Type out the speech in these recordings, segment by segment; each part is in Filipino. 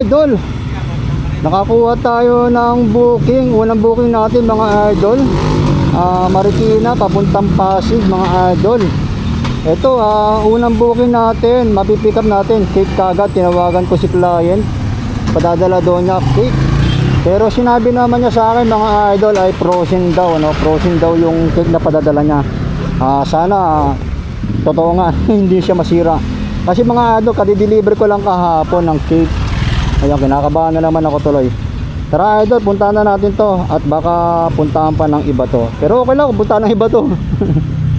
idol. Nakakuha tayo ng booking. Unang booking natin mga idol. Ah, Marikina, papuntang Pasig mga idol. Ito, ah, unang booking natin. Mapipick up natin. Cake kagad. Tinawagan ko si client. Padadala doon niya cake. Pero sinabi naman niya sa akin mga idol ay frozen daw. No? Frozen daw yung cake na padadala niya. Ah, sana ah, totoo nga hindi siya masira. Kasi mga idol, kadi-deliver ko lang kahapon ng cake. Ayun, kinakabahan na naman ako tuloy. Tara idol, puntahan na natin to at baka puntahan pa ng iba to. Pero okay lang puntahan ng iba to.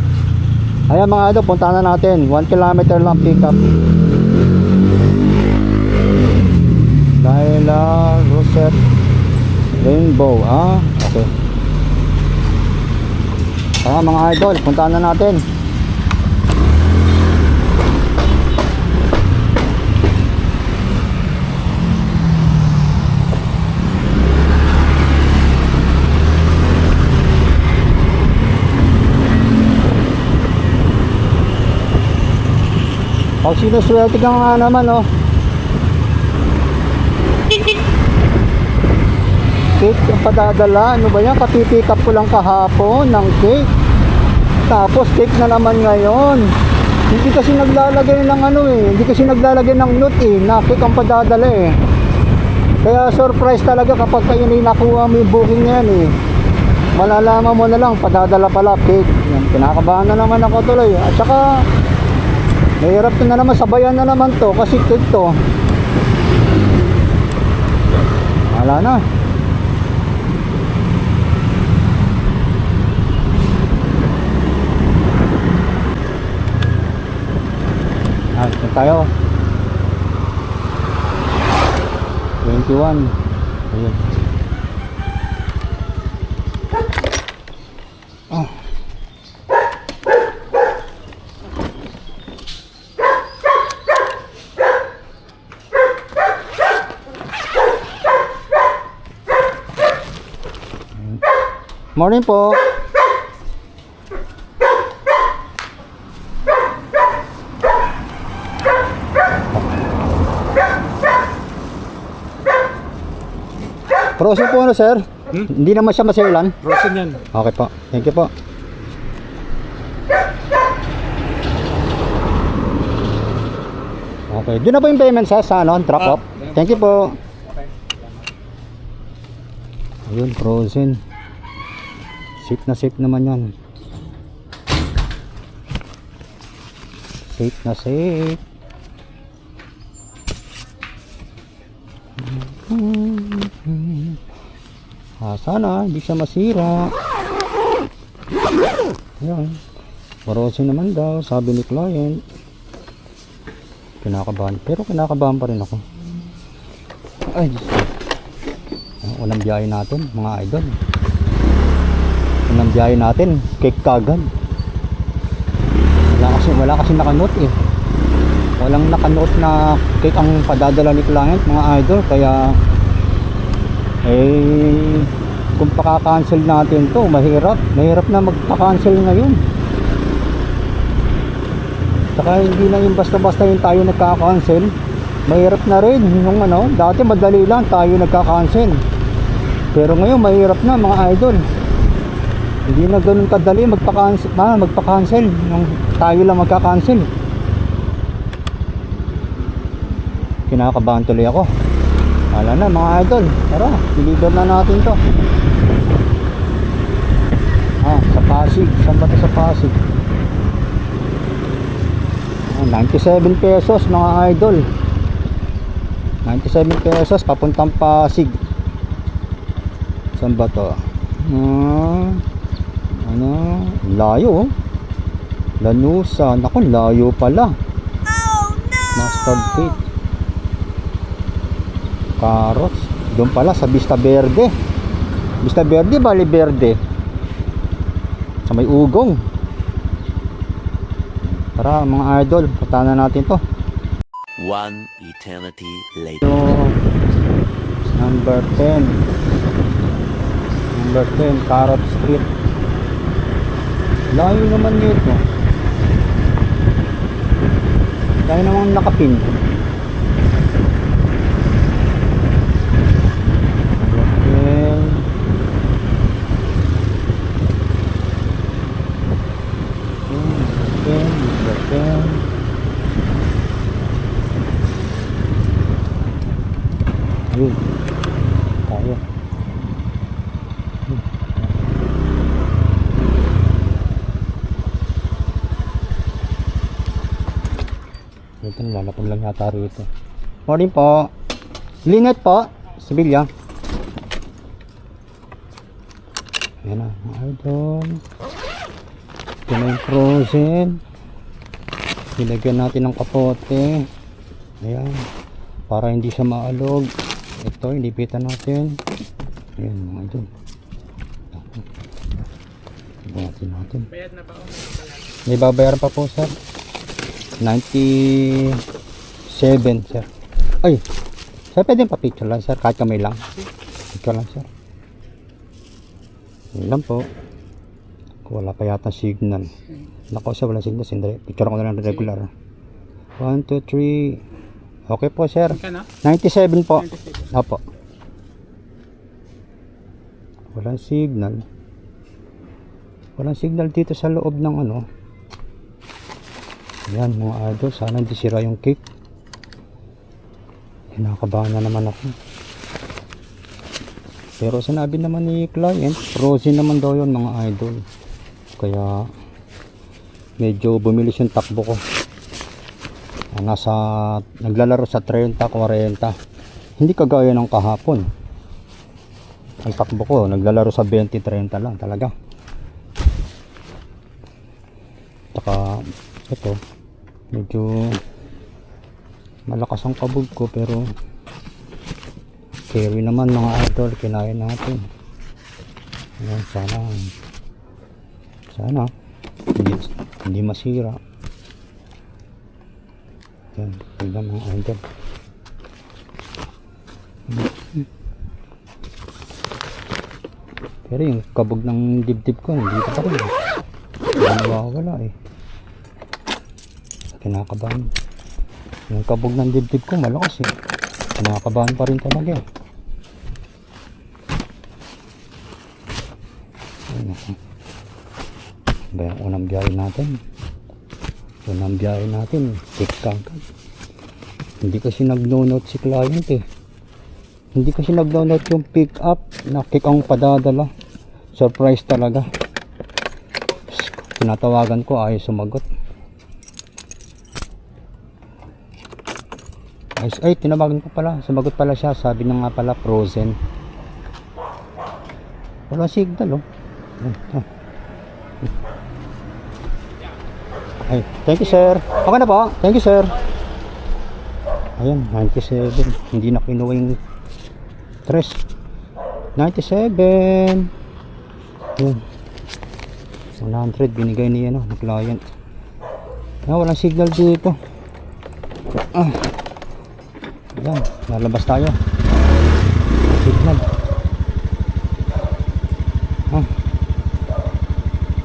Ayan mga idol, puntahan na natin. 1 kilometer lang pick up. Laila Rosette Rainbow. Ah, okay. Tara mga idol, puntahan na natin. Pag sinuswerte ka nga naman, oh. Cake ang padadala. Ano ba yan? Kapipick ko lang kahapon ng cake. Tapos cake na naman ngayon. Hindi kasi naglalagay ng ano eh. Hindi kasi naglalagay ng note eh. Na cake ang padadala eh. Kaya surprise talaga kapag kayo na nakuha mo yung booking yan eh. Malalaman mo na lang, padadala pala cake. Yan, kinakabahan na naman ako tuloy. At saka, Mahirap na naman, sabayan na naman to kasi cake to. Wala na. Ah, tayo. 21. Ayun. Morning po. Prosin po ano sir? Hmm? Hindi naman siya masailan. Frozen yan. Okay po. Thank you po. Okay. Doon na po yung payment sa, sa ano, drop Ah, off. Thank you po. Ayun, frozen. Safe na safe naman yan. Safe na safe. Ah, sana hindi siya masira. Ayan. Frozen naman daw, sabi ni client. Kinakabahan. Pero kinakabahan pa rin ako. Ay, unang biyahe natin, mga idol. Unang biyahe natin, cake kagad. Wala kasi, wala kasi nakanote eh. Walang nakanote na cake ang padadala ni client, mga idol. Kaya, eh, kung paka-cancel natin to, mahirap. Mahirap na magpa-cancel ngayon. Saka hindi na yung basta-basta yung tayo nagka-cancel. Mahirap na rin yung ano, dati madali lang tayo nagka-cancel. Pero ngayon mahirap na mga idol. Hindi na ganun kadali magpa-cancel, na magpa-cancel yung tayo lang magka-cancel. Kinakabahan tuloy ako. Wala na mga idol. Tara, deliver na natin to. Ah, sa Pasig. Saan ba sa Pasig? Ah, 97 pesos mga idol. 97 pesos papuntang Pasig. Saan ba to? Ah, ano? Layo oh. Lanusa. Naku, layo pala. Mustard cake. Carrots. Doon pala sa Vista Verde. Vista Verde, Bali Verde. Sa may ugong. Tara mga idol, puntahan na natin to. One eternity later. So, number 10. Number 10, Carrot Street layo naman nito dahil naman nakapin. Ooh. Lalapag lang yata rito. Morning po. Linet po. Sibilya. Ayan na, idol. Ito na yung frozen. Nilagyan natin ng kapote. Ayan. Para hindi siya maalog. Ito, ilipitan natin. Ayan, mga idol. Ilipitan natin. May babayaran pa po, sir. 97, sir. Ay, sir, pwede pa picture lang, sir. Kahit kamay lang. Picture lang, sir. Yun lang po. Wala pa yata signal. Nako, sir, wala signal. Sindali. Picture ko na lang regular. 1, 2, 3. Okay po, sir. Ka na? 97 po. 97. Opo. Walang signal. Walang signal dito sa loob ng ano. Yan mga idol. Sana hindi sira yung cake. Kinakabahan na naman ako. Pero sinabi naman ni client, frozen naman daw yun mga idol. Kaya medyo bumilis yung takbo ko. Ah, Nasa, naglalaro sa 30, 40. Hindi kagaya ng kahapon. Ang takbo ko, naglalaro sa 20, 30 lang talaga. Saka, ito, medyo malakas ang kabog ko pero carry naman mga idol, kinain natin. Ayan, sana, sana, hindi, hindi masira. Yan, tignan mga idol. Pero yung kabog ng dibdib ko, hindi pa rin. Nawawala eh. Kinakabahan. Yung kabog ng dibdib ko, malakas eh. Kinakabahan pa rin talaga eh. Ako. Ba yung unang biyahe natin? Unang biyahe natin, kick kangkang. Hindi kasi nag-no-note si client eh. Hindi kasi nag-download yung pick up na kick padadala. Surprise talaga. Tinatawagan ko ayaw sumagot. Ay, ay, tinawagan ko pala. Sumagot pala siya. Sabi na nga pala frozen. Wala signal oh. Ay, thank you sir. Okay na po. Thank you sir. Ayan, 97. Hindi na kinuha yung 3 97 yun 100 binigay niya no, ng client ah, walang signal dito ah. Yan, lalabas tayo signal ah.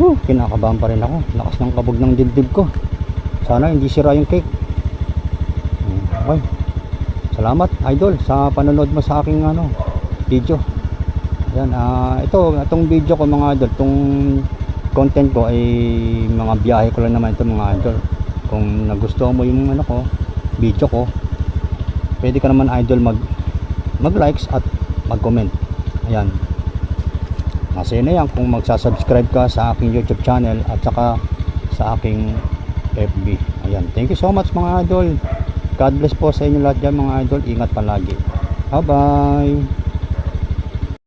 uh, kinakabahan pa rin ako lakas ng kabog ng dibdib ko sana hindi sira yung cake Hmm, okay Salamat idol sa panonood mo sa aking ano video. Yan ah ito itong video ko mga idol, itong content ko ay mga biyahe ko lang naman ito mga idol. Kung nagustuhan mo yung ano ko, video ko, pwede ka naman idol mag mag-likes at mag-comment. Ayan. Masaya na yan kung magsa-subscribe ka sa aking YouTube channel at saka sa aking FB. Ayan. Thank you so much mga idol. God bless po sa inyo lahat dyan mga idol. Ingat palagi. Bye bye.